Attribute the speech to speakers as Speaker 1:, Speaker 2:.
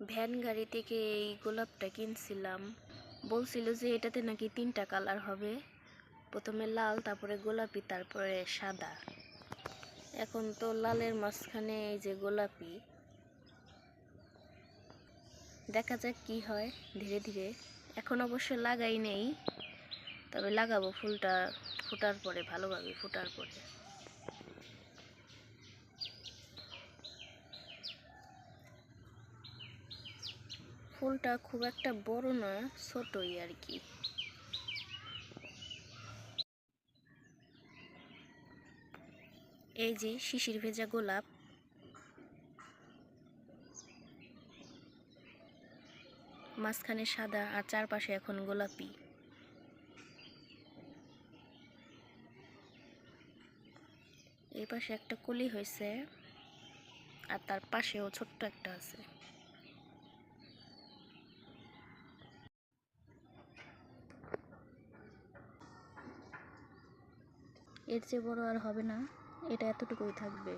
Speaker 1: Van গাড়ি থেকে এই গোলাপটা কিনছিলাম। বলছিল যে এটাতে নাকি তিনটা কালার হবে। প্রথমে লাল, তারপরে গোলাপি, তারপরে সাদা। এখন তো লালের মাঝখানে এই যে গোলাপি। দেখা যাক কি হয় ধীরে ধীরে। এখন অবশ্য লাগাই নেই, তবে লাগাবো ফুলটা, ফোটার পরে, ভালোভাবে ফোটার পরে। ফুলটা খুব একটা বড় না, ছোটই আর কি। এই যে শিশির ভেজা গোলাপ। মাঝখানে সাদা আর চারপাশে এখন গোলাপি। এই পাশে একটা কলি হয়েছে, আর তার পাশেও ছোট্ট একটা আছে। এর চেয়ে বড় আর হবে না। এটা এতটুকুই থাকবে।